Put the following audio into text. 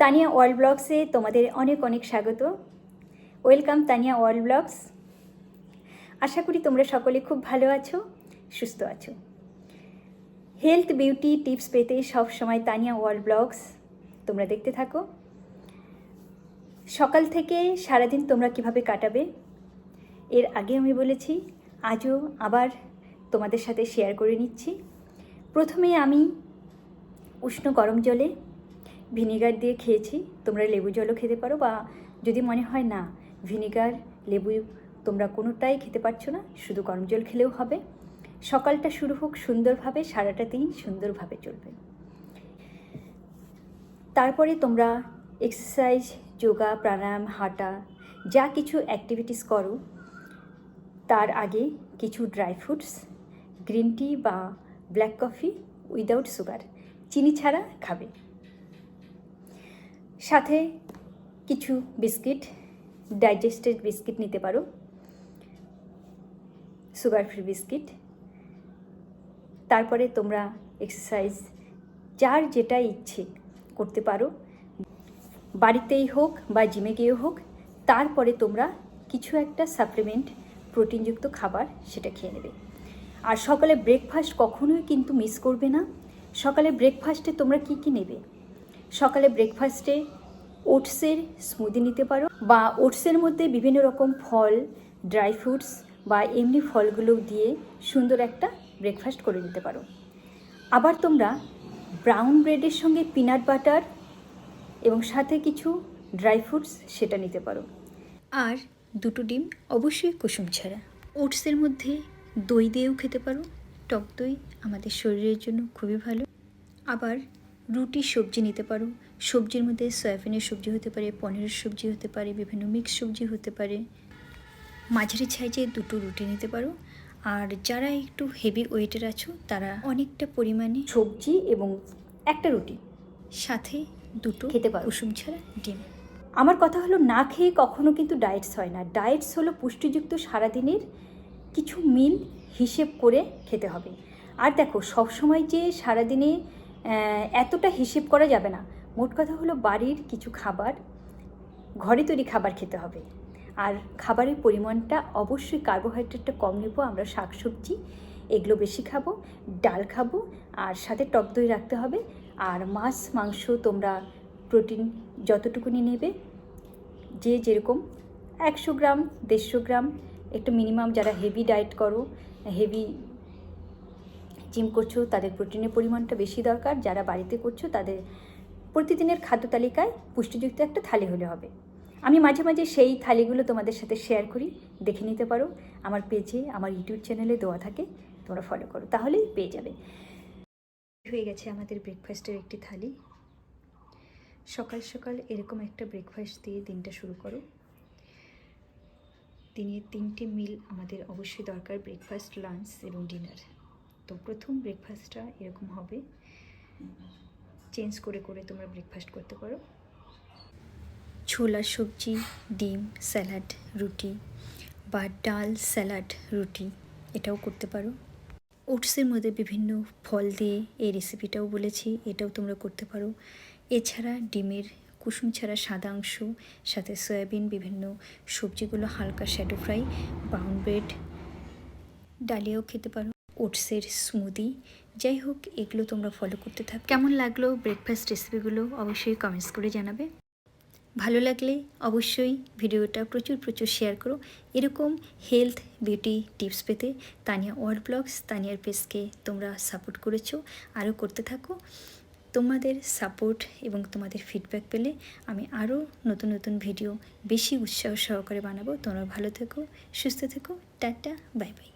Tania world ব্লগসে তোমাদের অনেক অনেক স্বাগত। Welcome Tania world blogs. আশা করি তোমরা সকলে খুব ভালো আছো, সুস্থ আছো। হেলথ, বিউটি টিপস পেতে সব সময় তানিয়া ওয়ার্ল্ড ব্লগস তোমরা দেখতে থাকো। সকাল থেকে সারাদিন তোমরা কীভাবে কাটাবে, এর আগে আমি বলেছি, আজও আবার তোমাদের সাথে শেয়ার করে নিচ্ছি। প্রথমে আমি উষ্ণ গরম জলে ভিনিগার দিয়ে খেয়েছি। তোমরা লেবু জলও খেতে পারো বা যদি মনে হয় না, ভিনিগার, লেবু তোমরা কোনোটাই খেতে পারছ না, শুধু গরম জল খেলেও হবে। সকালটা শুরু হোক সুন্দরভাবে, সারাটা দিন সুন্দরভাবে চলবে। তারপরে তোমরা এক্সারসাইজ যোগা, প্রাণায়াম, হাঁটা, যা কিছু অ্যাক্টিভিটিস করো, তার আগে কিছু ড্রাই ফ্রুটস গ্রিন টি বা ব্ল্যাক কফি উইদাউট সুগার চিনি ছাড়া খাবে। সাথে কিছু বিস্কিট ডাইজেস্টেড বিস্কিট নিতে পারো। Sugar free biscuit. তারপরে তোমরা এক্সারসাইজ যার যেটা ইচ্ছে করতে পারো। বাড়িতেই হোক বা জিমে গিয়েও হোক, তারপরে তোমরা কিছু একটা সাপ্লিমেন্ট প্রোটিনযুক্ত খাবার সেটা খেয়ে নেবে। আর সকালে ব্রেকফাস্ট কখনোই কিন্তু মিস করবে না। সকালে ব্রেকফাস্টে তোমরা কি কি নেবে? সকালে ব্রেকফাস্টে ওটসের স্মুদি নিতে পারো বা ওটসের মধ্যে বিভিন্ন রকম ফল ড্রাই ফ্রুটস বা এমনি ফলগুলো দিয়ে সুন্দর একটা ব্রেকফাস্ট করে নিতে পারো। আবার তোমরা ব্রাউন ব্রেডের সঙ্গে পিনাট বাটার এবং সাথে কিছু ড্রাই ফ্রুটস সেটা নিতে পারো। আর দুটো ডিম অবশ্যই কুসুম ছাড়া। ওটসের মধ্যে দই দিয়েও খেতে পারো। টক দই আমাদের শরীরের জন্য খুবই ভালো। আবার রুটি সবজি নিতে পারো। সবজির মধ্যে সয়াবিনের সবজি হতে পারে পনিরের সবজি হতে পারে বিভিন্ন মিক্স সবজি হতে পারে। মাঝারি সাইজে দুটো রুটি নিতে পারো। আর যারা একটু হেভি ওয়েটের আছো তারা অনেকটা পরিমাণে সবজি এবং একটা রুটি সাথে দুটো খেতে পারো। কুসুম ছাড়া ডিম। আমার কথা হলো না খেয়ে কখনো কিন্তু ডায়েটস হয় না। ডায়েটস হলো পুষ্টিযুক্ত সারাদিনের কিছু মিল হিসেব করে খেতে হবে। আর দেখো, সবসময় যে সারাদিনে এতটা হিসেব করা যাবে না। মোট কথা হলো বাড়ির কিছু খাবার, ঘরে তৈরি খাবার খেতে হবে। আর খাবারের পরিমাণটা অবশ্যই কার্বোহাইড্রেটটা কম নেব, আমরা শাকসবজি, এগুলো বেশি খাব, ডাল খাব, আর সাথে টক দই রাখতে হবে। আর মাছ, মাংস তোমরা প্রোটিন যতটুকুনি নেবে, যে যেরকম একশো গ্রাম, দেড়শো গ্রাম একটু মিনিমাম যারা হেভি ডায়েট করো হেভি জিম করছ, তাদের প্রোটিনের পরিমাণটা বেশি দরকার। যারা বাড়িতে করছ, তাদের প্রতিদিনের খাদ্য তালিকায় পুষ্টিযুক্ত একটা থালি হলে হবে। আমি মাঝে মাঝে সেই থালিগুলো তোমাদের সাথে শেয়ার করি, দেখে নিতে পারো। আমার পেজে, আমার ইউটিউব চ্যানেলে দেওয়া থাকে, তোমরা ফলো করো, তাহলেই পেয়ে যাবে। হয়ে গেছে আমাদের ব্রেকফাস্টের একটি থালি। সকাল সকাল এরকম একটা ব্রেকফাস্ট দিয়ে দিনটা শুরু করো। দিনের তিনটে মিল আমাদের অবশ্যই দরকার ব্রেকফাস্ট লাঞ্চ এবং ডিনার তো প্রথম ব্রেকফাস্টটা এরকম হবে। চেঞ্জ করে করে তোমরা ব্রেকফাস্ট করতে পারো। ছোলার সবজি, ডিম স্যালাড রুটি বা ডাল স্যালাড রুটি, এটাও করতে পারো। ওটসের মধ্যে বিভিন্ন ফল দিয়ে এই রেসিপিটাও বলেছি, এটাও তোমরা করতে পারো। এছাড়া ডিমের কুসুম ছাড়া সাদা অংশ, সাথে সয়াবিন, বিভিন্ন সবজিগুলো হালকা শ্যাডো ফ্রাই ব্রাউন ব্রেড ডালিয়াও খেতে পারো, ওটসের স্মুদি যাই হোক, এগুলো তোমরা ফলো করতে থাক। কেমন লাগল ব্রেকফাস্ট রেসিপিগুলো অবশ্যই কমেন্টস করে জানাবে। ভালো লাগলে অবশ্যই ভিডিওটা প্রচুর প্রচুর শেয়ার করো। এরকম হেলথ বিউটি টিপস পেতে তানিয়া ওয়ার্ল্ড ব্লগস, তানিয়ার পেজকে তোমরা সাপোর্ট করেছ, আরও করতে থাকো। তোমাদের সাপোর্ট এবং তোমাদের ফিডব্যাক পেলে আমি আরও নতুন নতুন ভিডিও বেশি উৎসাহ সহকারে বানাবো। তোমরা ভালো থেকো, সুস্থ থেকো। Tata bye bye